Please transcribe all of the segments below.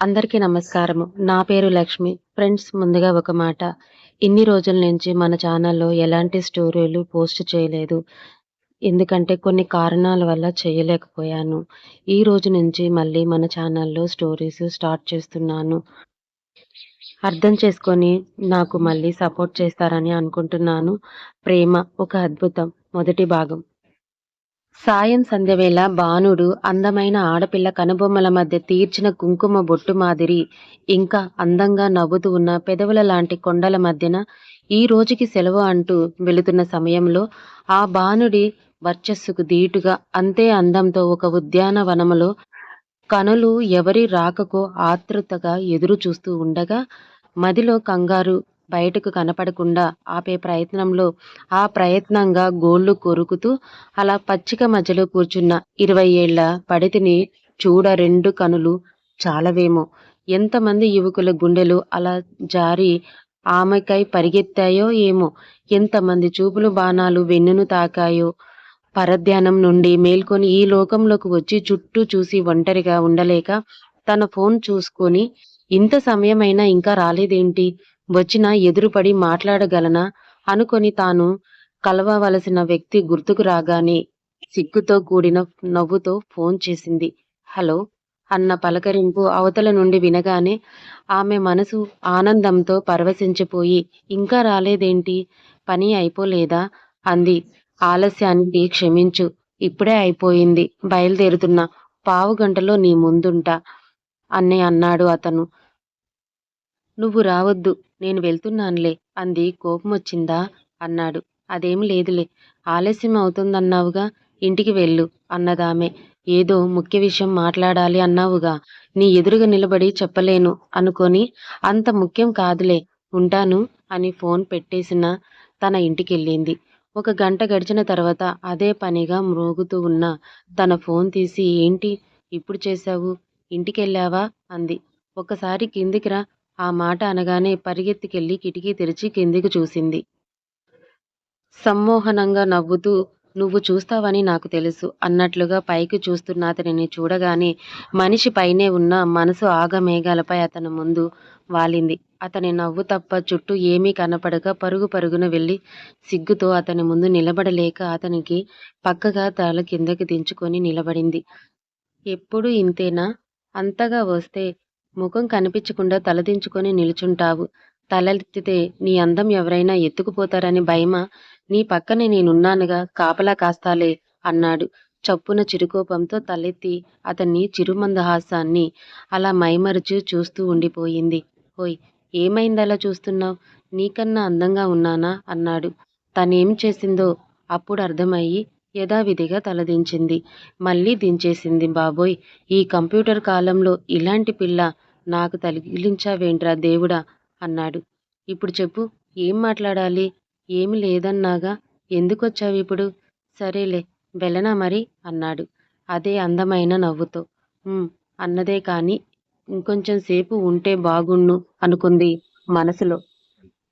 అందరికీ నమస్కారము. నా పేరు లక్ష్మి. ఫ్రెండ్స్ ముందుగా ఒక మాట. ఇన్ని రోజుల నుంచి మన ఛానల్‌లో ఎలాంటి స్టోరీలు పోస్ట్ చేయలేదు. ఎందుకంటే కొన్ని కారణాల వల్ల చేయలేకపోయాను. ఈ రోజు నుంచి మళ్ళీ మన ఛానల్‌లో స్టోరీస్ స్టార్ట్ చేస్తున్నాను. అర్థం చేసుకొని నాకు మళ్ళీ సపోర్ట్ చేస్తారని అనుకుంటున్నాను. 'ప్రేమ ఒక అద్భుతం' మొదటి భాగం. సాయం సంధ్యవేళ భానుడు అందమైన ఆడపిల్ల కనుబొమ్మల మధ్య తీర్చిన కుంకుమ బొట్టు మాదిరి ఇంకా అందంగా నవ్వుతూ ఉన్న పెదవుల లాంటి కొండల మధ్యన ఈ రోజుకి సెలవు అంటూ వెళుతున్న సమయంలో ఆ భానుడి వర్చస్సుకు దీటుగా అంతే అందంతో ఒక ఉద్యానవనములో కనులు ఎవరి రాకకో ఆతృతగా ఎదురు చూస్తూ ఉండగా మదిలో కంగారు బయటకు కనపడకుండా ఆపే ప్రయత్నంలో ఆ ప్రయత్నంగా గోళ్ళు కొరుకుతూ అలా పచ్చిక మధ్యలో కూర్చున్న ఇరవై ఏళ్ళ పడితిని చూడ రెండు కనులు చాలవేమో. ఎంతమంది యువకుల గుండెలు అలా జారి ఆమెకై పరిగెత్తాయో ఏమో. ఎంతమంది చూపులు బాణాలు వెన్నును తాకాయో. పరధ్యానం నుండి మేల్కొని ఈ లోకంలోకి వచ్చి చుట్టూ చూసి ఒంటరిగా ఉండలేక తన ఫోన్ చూసుకొని ఇంత సమయమైనా ఇంకా రాలేదేంటి? వచ్చినా ఎదురుపడి మాట్లాడగలనా? అనుకొని తాను కలవవలసిన వ్యక్తి గుర్తుకు రాగానే సిగ్గుతో కూడిన నవ్వుతో ఫోన్ చేసింది. హలో? అన్న పలకరింపు అవతల నుండి వినగానే ఆమె మనసు ఆనందంతో పరవశించిపోయి ఇంకా రాలేదేంటి? పని అయిపోలేదా? అంది. ఆలస్యానికి క్షమించు. ఇప్పుడే అయిపోయింది. బయలుదేరుతున్నా. పావు గంటలో నీ ముందుంటా. అని అన్నాడు అతను. నువ్వు రావద్దు. నేను వెళ్తున్నానులే. అంది. కోపం వచ్చిందా? అన్నాడు. అదేం లేదులే. ఆలస్యం అవుతుందన్నావుగా? ఇంటికి వెళ్ళు అన్నదామె. ఏదో ముఖ్య విషయం మాట్లాడాలి అన్నావుగా. నీ ఎదురుగా నిలబడి చెప్పలేను అనుకొని అంత ముఖ్యం కాదులే ఉంటాను అని ఫోన్ పెట్టేసిన తన ఇంటికెళ్ళింది. ఒక గంట గడిచిన తర్వాత అదే పనిగా మ్రోగుతూ ఉన్న తన ఫోన్ తీసి ఏంటి? ఇప్పుడు చేశావు? ఇంటికెళ్ళావా? అంది. ఒక్కసారి కిందికి రా ఆ మాట అనగానే పరిగెత్తికెళ్ళి కిటికీ తెరిచి కిందికి చూసింది. సమ్మోహనంగా నవ్వుతూ నువ్వు చూస్తావని నాకు తెలుసు అన్నట్లుగా పైకి చూస్తున్న అతనిని చూడగానే మనిషి పైనే ఉన్న మనసు ఆగమేఘాలపై అతని ముందు వాలింది. అతని నవ్వు తప్ప చుట్టూ ఏమీ కనపడక పరుగు పరుగున వెళ్ళి సిగ్గుతో అతని ముందు నిలబడలేక అతనికి పక్కగా తల కిందకి దించుకొని నిలబడింది. ఎప్పుడు ఇంతేనా? అంతగా వస్తే ముఖం కనిపించకుండా తలదించుకొని నిలుచుంటావు. తలెత్తితే నీ అందం ఎవరైనా ఎత్తుకుపోతారని భయమా? నీ పక్కనే నేనున్నానుగా కాపలా కాస్తాలే అన్నాడు. చప్పున చిరుకోపంతో తలెత్తి అతన్ని చిరుమందహాసాన్ని అలా మైమరచు చూస్తూ ఉండిపోయింది. ఓయ్ ఏమైందలా చూస్తున్నావు? నీకన్నా అందంగా ఉన్నానా? అన్నాడు. తనేం చేసిందో అప్పుడు అర్థమయ్యి యథావిధిగా తలదించింది మళ్ళీ దించేసింది బాబోయ్! ఈ కంప్యూటర్ కాలంలో ఇలాంటి పిల్ల నాకు తగిలించావేంట్రా దేవుడా అన్నాడు. ఇప్పుడు చెప్పు ఏం మాట్లాడాలి? ఏమి లేదన్నాగా? ఎందుకొచ్చావు ఇప్పుడు? సరేలే వెళ్ళనా మరి అన్నాడు. అదే అందమైన నవ్వుతో. అన్నదే కాని ఇంకొంచెం సేపు ఉంటే బాగుండు అనుకుంది మనసులో.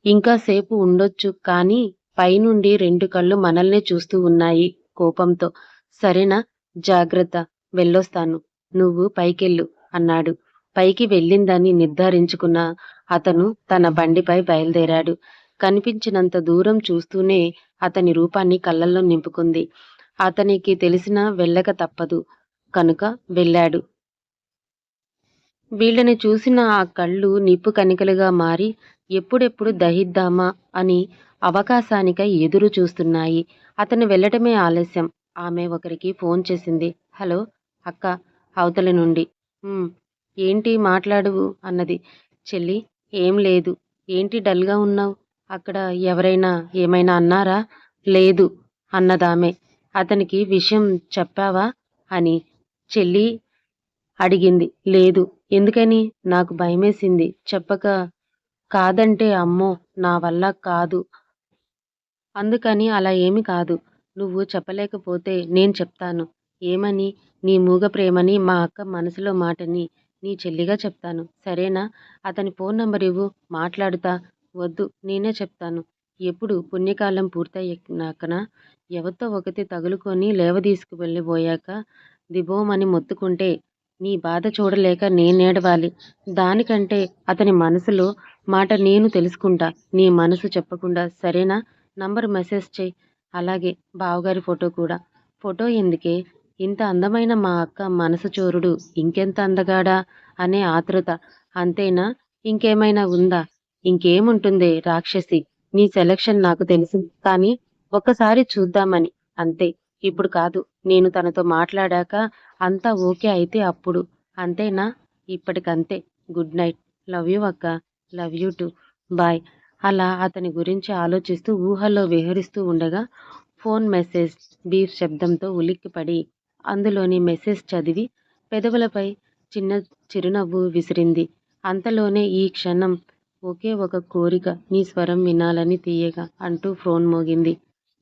ఇంకా సేపు ఉండొచ్చు కానీ పైనుండి రెండు కళ్ళు మనల్నే చూస్తూ ఉన్నాయి కోపంతో. సరేనా జాగ్రత్త వెళ్ళొస్తాను. నువ్వు పైకెళ్ళు అన్నాడు. పైకి వెళ్ళిందని నిర్ధారించుకున్న అతను తన బండిపై బయలుదేరాడు. కనిపించినంత దూరం చూస్తూనే అతని రూపాన్ని కళ్ళల్లో నింపుకుంది. అతనికి తెలిసిన వెళ్ళక తప్పదు. కనుక వెళ్ళాడు. వీళ్ళని చూసిన ఆ కళ్ళు నిప్పు కనికలుగా మారి ఎప్పుడెప్పుడు దహిద్దామా అని అవకాశానికై ఎదురు చూస్తున్నాయి. అతను వెళ్ళటమే ఆలస్యం. ఆమె ఒకరికి ఫోన్ చేసింది. హలో అక్క అవతల నుండి. ఏంటి మాట్లాడువు అన్నది. చెల్లి ఏం లేదు. ఏంటి డల్గా ఉన్నావు? అక్కడ ఎవరైనా ఏమైనా అన్నారా? లేదు అన్నదామె. అతనికి విషయం చెప్పావా అని చెల్లి అడిగింది. లేదు. ఎందుకని? నాకు భయమేసింది. చెప్పక కాదంటే అమ్మో నా వల్ల కాదు. అందుకని అలా ఏమి కాదు. నువ్వు చెప్పలేకపోతే నేను చెప్తాను. ఏమని? నీ మూగ ప్రేమని మా అక్క మనసులో మాటని నీ చెల్లిగా చెప్తాను. సరేనా? అతని ఫోన్ నంబర్ ఇవ్వు. మాట్లాడుతా. వద్దు. నేనే చెప్తాను. ఎప్పుడు? పుణ్యకాలం పూర్తయ్యాకనా? ఎవరితో ఒకటి తగులుకొని లేవదీసుకు వెళ్ళిపోయాక దిబోమని మొత్తుకుంటే నీ బాధ చూడలేక నేనేడవాలి. దానికంటే అతని మనసులో మాట నేను తెలుసుకుంటా. నీ మనసు చెప్పకుండా. సరేనా? నంబర్ మెసేజ్ చేయి. అలాగే బావగారి ఫోటో కూడా. ఫోటో ఎందుకే? ఇంత అందమైన మా అక్క మనసు చోరుడు. ఇంకెంత అందగాడా? అనే ఆతృత. అంతేనా? ఇంకేమైనా ఉందా? ఇంకేముంటుందే రాక్షసి? నీ సెలక్షన్ నాకు తెలుసు. కానీ ఒక్కసారి చూద్దామని. అంతే. ఇప్పుడు కాదు. నేను తనతో మాట్లాడాక అంతా ఓకే అయితే అప్పుడు. అంతేనా? ఇప్పటికంతే. Good night. లవ్ యూ అక్క. Love you too. బాయ్. అలా అతని గురించి ఆలోచిస్తూ ఊహల్లో విహరిస్తూ ఉండగా ఫోన్ మెసేజ్ బీఫ్ శబ్దంతో ఉలిక్కిపడి అందులోని మెసేజ్ చదివి పెదవులపై చిన్న చిరునవ్వు విసిరింది. అంతలోనే ఈ క్షణం ఒకే ఒక కోరిక నీ స్వరం వినాలని తీయగా అంటూ ఫోన్ మోగింది.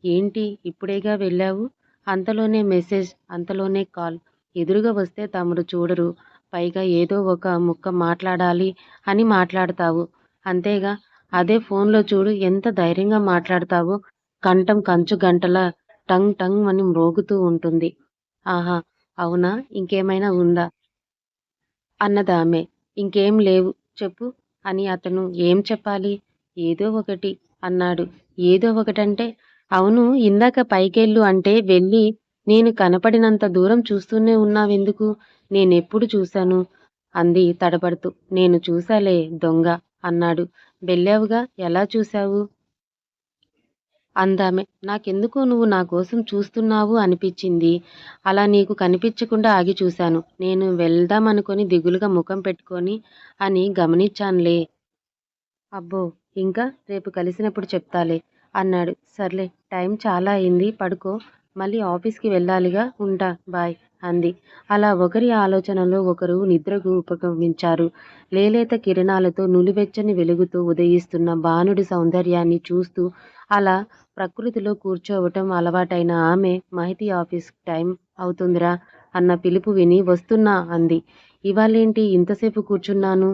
ఏంటి ఇప్పుడేగా వెళ్ళావు? అంతలోనే మెసేజ్ అంతలోనే కాల్. ఎదురుగా వస్తే తమరు చూడరు. పైగా ఏదో ఒక ముక్క మాట్లాడాలి అని మాట్లాడతావు. అంతేగా అదే ఫోన్లో చూడు ఎంత ధైర్యంగా మాట్లాడతావో. కంఠం కంచు గంటల టంగ్ టంగ్ అని మ్రోగుతూ ఉంటుంది. ఆహా అవునా? ఇంకేమైనా ఉందా? అన్నదామె ఇంకేం లేవు చెప్పు. అని అతను ఏం చెప్పాలి? ఏదో ఒకటి అన్నాడు. ఏదో ఒకటంటే అవును ఇందాక పైకెళ్ళు అంటే వెళ్ళి నేను కనపడినంత దూరం చూస్తూనే ఉన్నావెందుకు? నేనెప్పుడు చూశాను? అంది తడబడుతూ. నేను చూశాలే దొంగ అన్నాడు. వెళ్ళావుగా ఎలా చూశావు? అందామె. నాకెందుకో నువ్వు నా కోసం చూస్తున్నావు అనిపించింది. అలా నీకు కనిపించకుండా ఆగి చూశాను. నేను వెళ్దామనుకొని దిగులుగా ముఖం పెట్టుకొని అని గమనించానులే. అబ్బో ఇంకా రేపు కలిసినప్పుడు చెప్తాలే అన్నాడు. సర్లే టైం చాలా అయింది పడుకో. మళ్ళీ ఆఫీస్కి వెళ్ళాలిగా ఉంటా. బాయ్. అంది. అలా ఒకరి ఆలోచనలో ఒకరు నిద్రకు ఉపగమించారు లేలేత కిరణాలతో నులివెచ్చని వెలుగుతో ఉదయిస్తున్న బాణుడి సౌందర్యాన్ని చూస్తూ అలా ప్రకృతిలో కూర్చోవటం అలవాటైన ఆమె మహితి ఆఫీస్ టైం అవుతుందిరా అన్న పిలుపు విని వస్తున్నా అంది. ఇవాళేంటి ఇంతసేపు కూర్చున్నాను?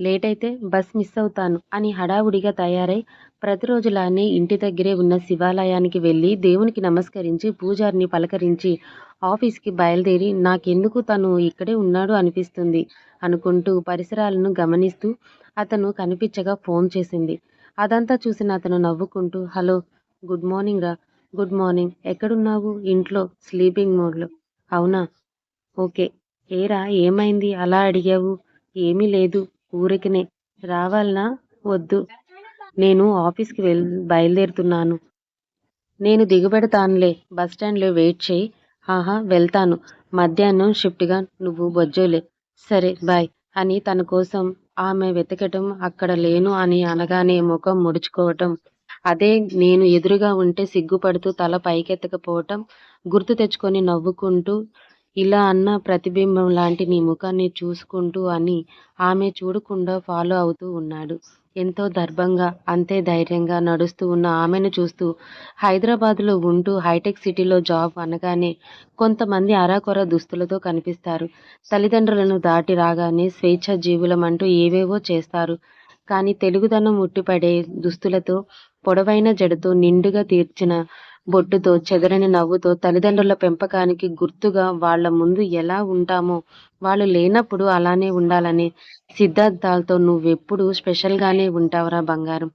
లేట్ అయితే బస్ మిస్ అవుతాను అని హడావుడిగా తయారై ప్రతిరోజులానే ఇంటి దగ్గరే ఉన్న శివాలయానికి వెళ్ళి దేవునికి నమస్కరించి పూజారిని పలకరించి ఆఫీస్కి బయలుదేరి నాకెందుకు తను ఇక్కడే ఉన్నాడు అనిపిస్తుంది అనుకుంటూ పరిసరాలను గమనిస్తూ అతను కనిపించగా ఫోన్ చేసింది. అదంతా చూసిన అతను నవ్వుకుంటూ హలో గుడ్ మార్నింగ్ రా. Good morning. ఎక్కడున్నావు? ఇంట్లో స్లీపింగ్ మోడ్లో. అవునా? ఓకే. ఏరా ఏమైంది? అలా అడిగావు? ఏమీ లేదు. ఊరికినే. రావాలనా? వద్దు. నేను ఆఫీస్కి వెళ్ బయలుదేరుతున్నాను. నేను దిగుబెడతానులే. బస్టాండ్లో వెయిట్ చేయి. ఆహా వెళ్తాను. మధ్యాహ్నం షిఫ్ట్గా నువ్వు బొజ్జోలే. సరే బాయ్ అని తన కోసం ఆమె వెతకటం అక్కడ లేను అని అనగానే ముఖం ముడుచుకోవటం. అదే నేను ఎదురుగా ఉంటే సిగ్గుపడుతూ తల పైకెత్తకపోవటం గుర్తు తెచ్చుకొని నవ్వుకుంటూ ఇలా అన్న ప్రతిబింబం లాంటి నీ ముఖాన్ని చూసుకుంటూ అని ఆమె చూడకుండా ఫాలో అవుతూ ఉన్నాడు. ఎంతో దర్భంగా అంతే ధైర్యంగా నడుస్తూ ఉన్న ఆమెను చూస్తూ హైదరాబాద్లో ఉంటూ హైటెక్ సిటీలో జాబ్ అనగానే కొంతమంది అరాకొర దుస్తులతో కనిపిస్తారు. తల్లిదండ్రులను దాటి రాగానే స్వేచ్ఛ జీవులమంటూ ఏవేవో చేస్తారు. కానీ తెలుగుదనం ఉట్టిపడే దుస్తులతో పొడవైన జడతో నిండుగా తీర్చిన బొట్టుతో చెదరని నవ్వుతో తల్లిదండ్రుల పెంపకానికి గుర్తుగా వాళ్ళ ముందు ఎలా ఉంటామో వాళ్ళు లేనప్పుడు అలానే ఉండాలనే సిద్ధార్థాలతో నువ్వెప్పుడు స్పెషల్గానే ఉంటావురా బంగారం.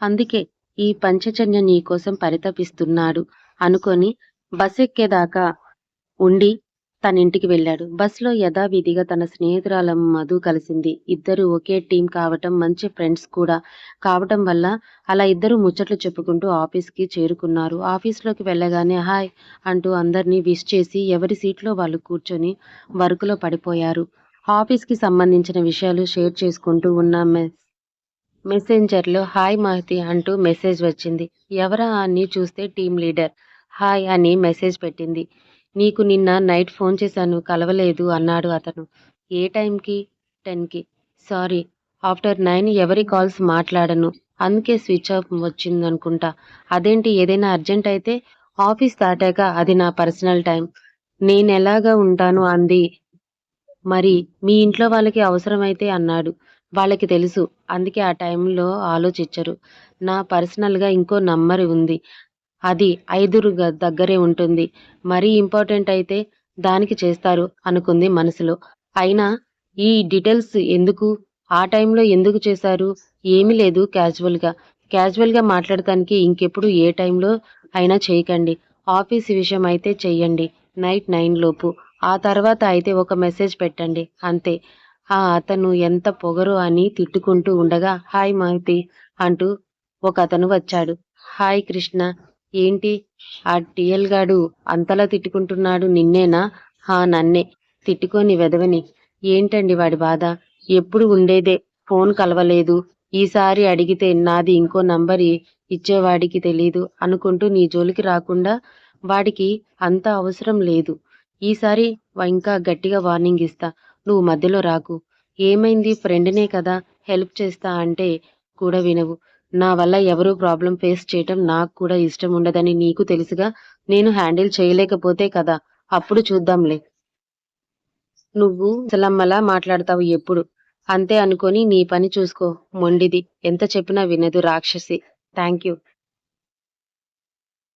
అందుకే ఈ పంచజన్య నీకోసం పరితపిస్తున్నాడు. అనుకొని బస్ ఎక్కేదాకా ఉండి తన ఇంటికి వెళ్ళాడు. బస్సులో యథావిధిగా తన స్నేహితురాల మధు కలిసింది. ఇద్దరు ఒకే టీం కావటం మంచి ఫ్రెండ్స్ కూడా కావటం వల్ల అలా ఇద్దరు ముచ్చట్లు చెప్పుకుంటూ ఆఫీస్కి చేరుకున్నారు. ఆఫీస్లోకి వెళ్ళగానే హాయ్ అంటూ అందరినీ విష్ చేసి ఎవరి సీట్లో వాళ్ళు కూర్చొని వర్క్లో పడిపోయారు. ఆఫీస్కి సంబంధించిన విషయాలు షేర్ చేసుకుంటూ ఉన్న మెస్ మెసెంజర్లో హాయ్ మహతి అంటూ మెసేజ్ వచ్చింది. ఎవరా అని చూస్తే టీం లీడర్? హాయ్ అని మెసేజ్ పెట్టింది. నీకు నిన్న నైట్ ఫోన్ చేశాను కలవలేదు అన్నాడు అతను. ఏ టైంకి? టెన్కి. సారీ ఆఫ్టర్ నైన్ ఎవరి కాల్స్ మాట్లాడను. అందుకే స్విచ్ ఆఫ్ వచ్చిందనుకుంటా. అదేంటి ఏదైనా అర్జెంట్ అయితే ఆఫీస్ దాటాక అది నా పర్సనల్ టైం. నేను ఎలాగా ఉంటాను అంది. మరి మీ ఇంట్లో వాళ్ళకి అవసరమైతే అన్నాడు. వాళ్ళకి తెలుసు అందుకే ఆ టైంలో ఆలోచించరు. నా పర్సనల్గా ఇంకో నంబర్ ఉంది. అది ఐదురు దగ్గరే ఉంటుంది మరీ ఇంపార్టెంట్ అయితే దానికి చేస్తారు అనుకుంది మనసులో. అయినా ఈ డీటెయిల్స్ ఎందుకు? ఆ టైంలో ఎందుకు చేశారు? ఏమీ లేదు క్యాజువల్‌గా. క్యాజువల్‌గా మాట్లాడటానికి ఇంకెప్పుడు ఏ టైంలో అయినా చేయకండి. ఆఫీస్ విషయం అయితే చెయ్యండి. నైట్ నైన్ లోపు. ఆ తర్వాత అయితే ఒక మెసేజ్ పెట్టండి. అంతే. ఆ అతను ఎంత పొగరు అని తిట్టుకుంటూ ఉండగా హాయ్ మారుతి అంటూ ఒకతను వచ్చాడు. హాయ్ కృష్ణ. ఏంటి? ఆ టీఎల్ గాడు అంతలా తిట్టుకుంటున్నాడు నిన్నేనా? హా నన్నే. తిట్టుకోని వెధవని. ఏంటండి వాడి బాధ? ఎప్పుడు ఉండేదే. ఫోన్ కలవలేదు. ఈసారి అడిగితే నాది ఇంకో నంబర్ ఇచ్చేవాడికి తెలీదు అనుకుంటూ నీ జోలికి రాకుండా వాడికి అంత అవసరం లేదు. ఈసారి ఇంకా గట్టిగా వార్నింగ్ ఇస్తా. నువ్వు మధ్యలో రాకు. ఏమైంది ఫ్రెండ్‌నే కదా హెల్ప్ చేస్తా అంటే కూడా వినవు. నా వల్ల ఎవరూ ప్రాబ్లం ఫేస్ చేయటం నాకు కూడా ఇష్టం ఉండదని నీకు తెలుసుగా. నేను హ్యాండిల్ చేయలేకపోతే కదా! అప్పుడు చూద్దాంలే. నువ్వు సలమ్మలా మాట్లాడతావు ఎప్పుడు. అంతే అనుకొని నీ పని చూసుకో మొండిది. ఎంత చెప్పినా వినదు రాక్షసి. Thank you